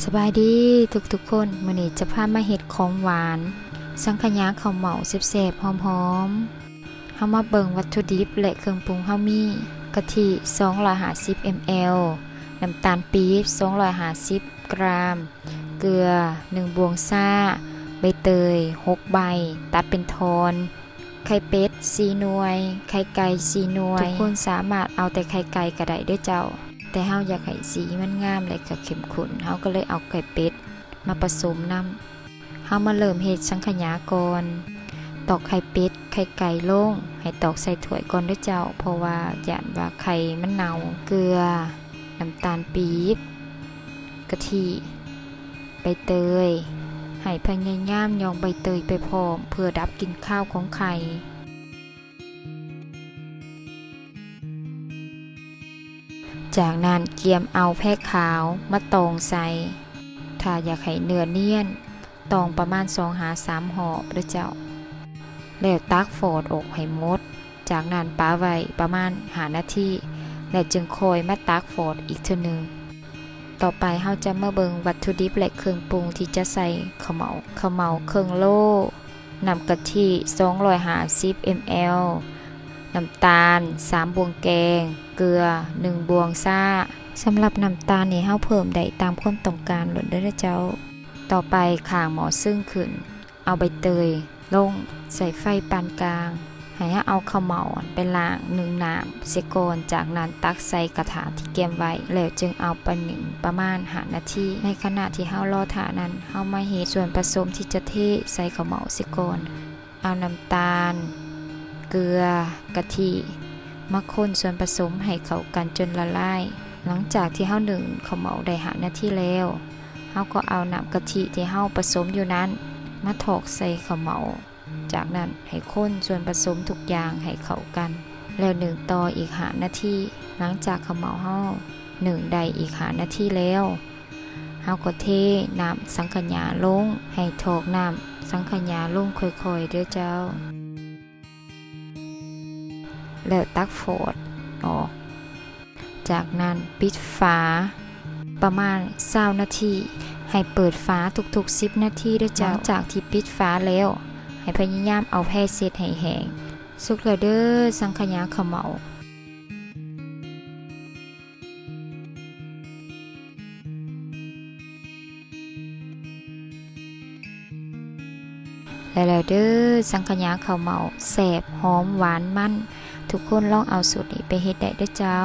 สบายดีทุกๆคนมื้อนี้จะพามาเฮ็ดของหวาน สังขยาข้าวเหมาแซ่บๆหอมๆเฮามาเบิ่งวัตถุดิบและเครื่องปรุงเฮามีกะทิ250 ml น้ำตาลปี๊บ250 กรัม เกลือ 1 บวงซ่า ใบเตย 6 ใบ ตัดเป็นทอนไข่เป็ด4หน่วย ไข่ไก่4หน่วย ทุกคนสามารถเอาแต่ไข่ไก่ก็ได้ด้อเจ้า แต่เฮาอยากให้สีมันงามและก็เข้มข้นเฮาก็เลยเอาไก่เป็ดมาผสมน้ำเฮามาเริ่มเฮ็ดสังขยาก่อนตอกไข่เป็ดไข่ไก่ลงให้ตอกใส่ถ้วยก่อนด้วยเจ้า เพราะว่าย่านว่าไข่มันเน่าเกลือ น้ำตาลปี๊บกะทิใบเตยให้พยายามยองใบเตยไปพร้อมเพื่อดับกลิ่นข้าวของไข่ จากนั้นเกียมเอาแพะขาวมาตองใส่ถ้าอยากให้เนื้อเนียนตองประมาณ2หา3ห่อพระเจ้า แล้วตักโฟดอกให้หมด จากนั้นป้าไว้ประมาณหานาทีและจึงคอยมาตักโฟดอีกเท่านึงต่อไปเฮาจะมาเบิงวัตถุดิบและเครื่องปรุงที่จะใส่ข้าเหมาข้าเหมาเครื่องโล่นำกะทิ250 ml น้ำตาล 3 บวงแกง เกลือ 1 บวงซ่าสำหรับน้ำตาลนี่เฮาเพิ่มได้ตามความต้องการหล่นเด้อเจ้า ต่อไปข้างหมอซึ่งขึ้น เอาใบเตย ลง ใส่ไฟปานกลางให้เอาข้าวเหมาไปล้างหนึ่งน้ำเสกนจากนั้นตักใส่กระถาที่เตรียมไว้ แล้วจึงเอาไปหนึ่งประมาณหานาทีในขณะที่เฮารอถานั้นเฮามาเฮ็ดส่วนผสมที่จะเทใส่ข้าวเหมาเสกนเอาน้ำตาล เกลือกะทิมาคนส่วนผสมให้เข้ากันจนละลาย หลังจากที่เฮาหนึ่งเขาเหมาได้หานาทีแล้วเฮาก็เอาน้ำกะทิที่เฮาผสมอยู่นั้น มาถอกใส่ข้าวเหมา จากนั้นให้ข้นส่วนผสมทุกอย่างให้เข้ากัน แล้วหนึ่งต่ออีกหานาทีหลังจากข้าวเหมาเฮาหนึ่งได้อีกหานาทีแล้วเฮาก็เทน้ำสังขยาลงให้ถอกน้ำสังขยาลงค่อยๆเด้อเจ้า แล้วตักโฟดออก จากนั้นปิดฝาประมาณ20นาที ให้เปิดฝาทุกๆ 10 นาทีด้วยจ้าหลังจากที่ปิดฝาแล้ว ให้พยายามเอาแพร่เสร็จให้แห้งสุกแล้วเด้อสังขยาขาวเหมา แล้วแล้วเด้อสังขยาข้าวเหมาแสบหอมหวานมัน ทุกคนลองเอาสูตรนี้ไปเฮ็ดได้เด้อเจ้า